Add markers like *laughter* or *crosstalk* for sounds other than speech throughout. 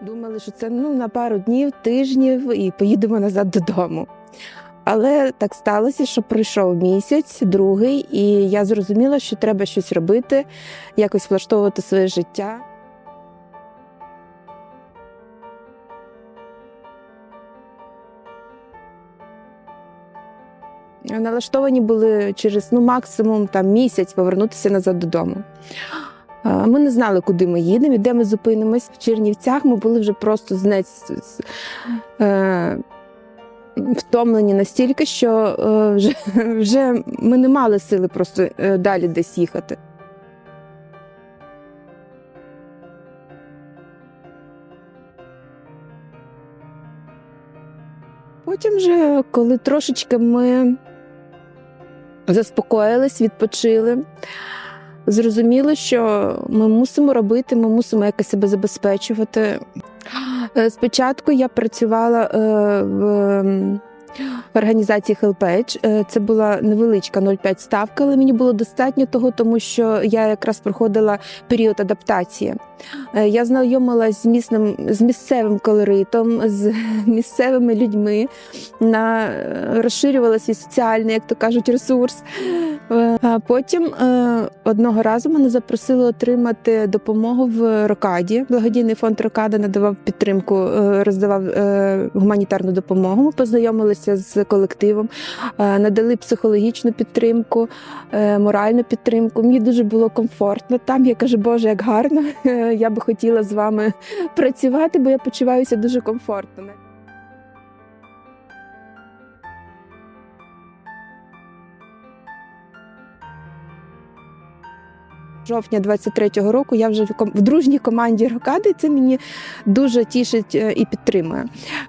Думали, що це ну, на пару днів, тижнів і поїдемо назад додому. Але так сталося, що пройшов місяць, другий, і я зрозуміла, що треба щось робити, якось влаштовувати своє життя. Налаштовані були через ну, максимум там, місяць повернутися назад додому. Ми не знали, куди ми їдемо, і де ми зупинимось. В Чернівцях ми були вже просто знець е, втомлені настільки, що е, вже, *laughs* вже ми не мали сили просто е, далі десь їхати. Потім, вже, коли трошечки ми заспокоїлись, відпочили, зрозуміли, що ми мусимо робити, ми мусимо якось себе забезпечувати. Е, Спочатку я працювала е, в ем, організації HelpAge. Е, Це була невеличка 0,5 ставка, але мені було достатньо того, тому що я якраз проходила період адаптації. Я знайомилась з місним з місцевим колоритом, з *laughs* місцевими людьми, на розширювала свій соціальний, як то кажуть, ресурс. Е, А потім е, одного разу мене запросили отримати допомогу в Рокаді. Благодійний фонд Рокада надавав підтримку, е, роздавав гуманітарну допомогу. Ми познайомилися з колективом, надали психологічну підтримку, моральну підтримку. Мені дуже було комфортно там. Я кажу, Боже, як гарно. *laughs* Я би хотіла з вами працювати, бо я почуваюся дуже комфортно. Жовтня 23-го року я вже в дружній команді Рокади. Це мені дуже тішить е, і підтримує.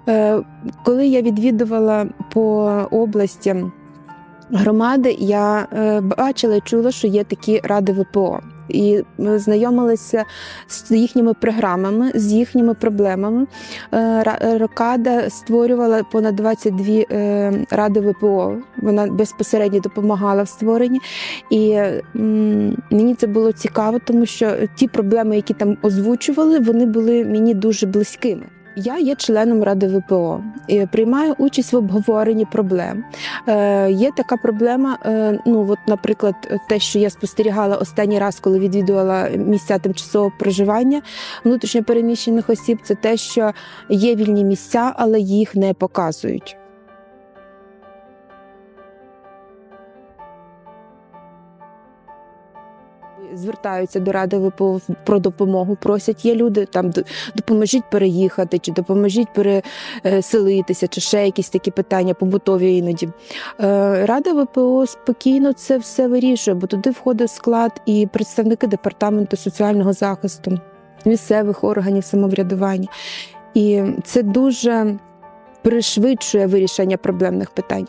Е, Коли я відвідувала по області громади, я е, бачила і чула, що є такі ради ВПО. І ми знайомилися з їхніми програмами, з їхніми проблемами. Е, Рокада створювала понад 22 е, ради ВПО. Вона безпосередньо допомагала в створенні. І мені це було цікаво, тому що ті проблеми, які там озвучували, вони були мені дуже близькими. Я є членом Ради ВПО приймаю участь в обговоренні проблем. Е, є така проблема. Е, ну, от, наприклад, те, що я спостерігала останній раз, коли відвідувала місця тимчасового проживання внутрішньопереміщених осіб, це те, що є вільні місця, але їх не показують. Звертаються до ради ВПО про допомогу, просять. Є люди там допоможіть переїхати, чи допоможіть переселитися, чи ще якісь такі питання побутові іноді. Е, Рада ВПО спокійно це все вирішує, бо туди входить склад і представники департаменту соціального захисту, місцевих органів самоврядування. І це дуже пришвидшує вирішення проблемних питань.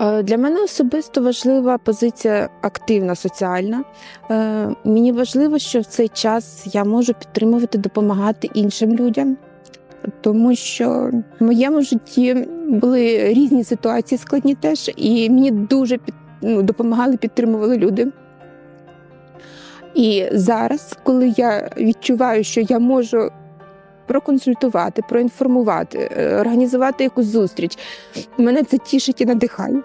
Е, Для мене особисто важлива позиція активна соціальна. Е, Мені важливо, що в цей час я можу підтримувати, допомагати іншим людям, тому що в моєму житті були різні ситуації складні теж, і мені дуже ну, допомагали, підтримували люди. І зараз, коли я відчуваю, що я можу проконсультувати, проінформувати, е, організувати якусь зустріч, мене це тішить і надихає.